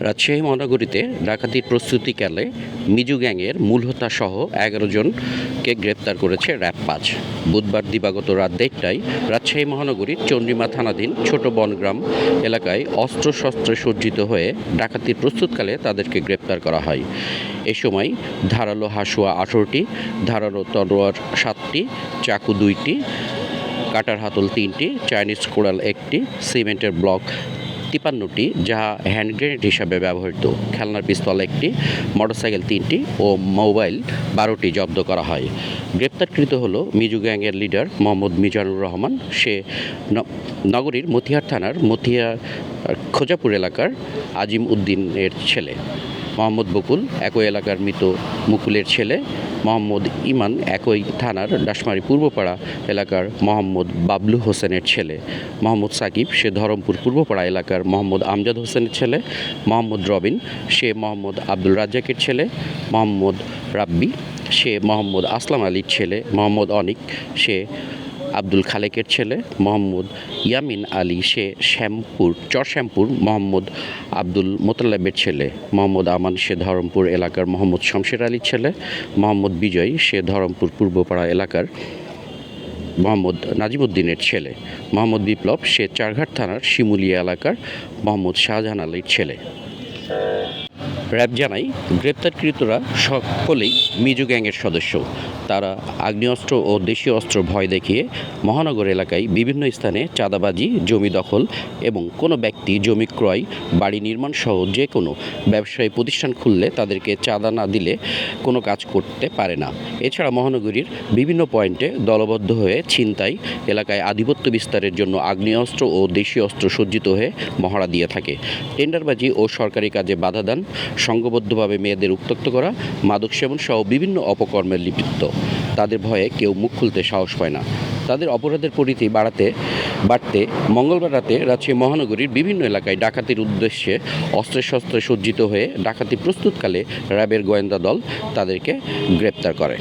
রাজশাহী মহানগরীতে ডাকাতির প্রস্তুতিকালে মিজু গ্যাংয়ের মূল সহ এগারো জনকে গ্রেপ্তার করেছে র্যাব পাঁচ বুধবার দিবাগত রাত দেড়টায় রাজশাহী মহানগরীর চন্দ্রিমা থানাধীন ছোট বনগ্রাম এলাকায় অস্ত্রশস্ত্রে সজ্জিত হয়ে ডাকাতির প্রস্তুতকালে তাদেরকে গ্রেপ্তার করা হয়। এ সময় ধারালো হাসুয়া আঠেরোটি, ধারালো তলোয়ার সাতটি, চাকু দুইটি, কাটার হাতল তিনটি, চাইনিজ কোড়াল একটি, সিমেন্টের ব্লক তিপান্নটি যা হ্যান্ড গ্রেনেড হিসাবে ব্যবহৃত। খেলনার পিস্তল একটি মোটরসাইকেল তিনটি ও মোবাইল বারোটি জব্দ করা হয়। গ্রেপ্তারকৃত হল মিজু গ্যাংয়ের লিডার মোহাম্মদ মিজানুর রহমান। সে নগরীর মতিহার থানার মতিহার খোজাপুর এলাকার আজিম উদ্দিনের ছেলে। মোহাম্মদ বকুল, একই এলাকার মৃত মুকুলের ছেলে মোহাম্মদ ইমান, একই থানার ডাসমারি পূর্বপাড়া এলাকার মোহাম্মদ বাবলু হোসেনের ছেলে। মোহাম্মদ সাকিব, সে ধরমপুর পূর্বপাড়া এলাকার মোহাম্মদ আমজাদ হোসেনের ছেলে। মোহাম্মদ রবিন, সে মোহাম্মদ আব্দুল রাজ্জাকের ছেলে। মোহাম্মদ রাব্বি, সে মোহাম্মদ আসলাম আলীর ছেলে। মোহাম্মদ অনিক, সে আব্দুল খালেকের ছেলে মোহাম্মদ ইয়ামিন আলী, সে শ্যামপুর চরশ্যামপুর মোহাম্মদ আব্দুল মোতালেবের ছেলে মোহাম্মদ আমান, সে ধরমপুর এলাকার মোহাম্মদ শমশের আলীর ছেলে মোহাম্মদ বিজয়, সে ধরমপুর পূর্বপাড়া এলাকার মোহাম্মদ নাজিমুদ্দিনের ছেলে মোহাম্মদ বিপ্লব, সে চারঘাট থানার শিমুলিয়া এলাকার মোহাম্মদ শাহজাহান আলীর ছেলে। র্যাব জানাই গ্রেপ্তারকৃতরা সকলেই মিজু গ্যাংয়ের সদস্য। তারা আগ্নেয়াস্ত্র ও দেশীয় অস্ত্র ভয় দেখিয়ে মহানগর এলাকায় বিভিন্ন স্থানে চাঁদাবাজি, জমি দখল এবং কোনো ব্যক্তি জমি ক্রয়, বাড়ি নির্মাণ সহ যে কোনো ব্যবসায়ী প্রতিষ্ঠান খুললে তাদেরকে চাঁদা না দিলে কোনো কাজ করতে পারে না। এছাড়া মহানগরীর বিভিন্ন পয়েন্টে দলবদ্ধ হয়ে ছিনতাই এলাকায় আধিপত্য বিস্তারের জন্য আগ্নেয়াস্ত্র ও দেশীয় অস্ত্র সজ্জিত হয়ে মহড়া দিয়ে থাকে। টেন্ডারবাজি ও সরকারি কাজে বাধা দান সংঘবদ্ধভাবে মেয়েদের উত্তক্ত করা, মাদক সেবন সহ বিভিন্ন অপকর্মে লিপ্ত। তাদের ভয়ে কেউ মুখ খুলতে সাহস পায় না। তাদের অপরাধের পরিধি বাড়াতে, বাড়তে মঙ্গলবার রাতে রাজশাহী মহানগরীর বিভিন্ন এলাকায় ডাকাতির উদ্দেশ্যে অস্ত্রে শস্ত্রে সজ্জিত হয়ে ডাকাতি প্রস্তুতকালে র্যাবের গোয়েন্দা দল তাদেরকে গ্রেপ্তার করে।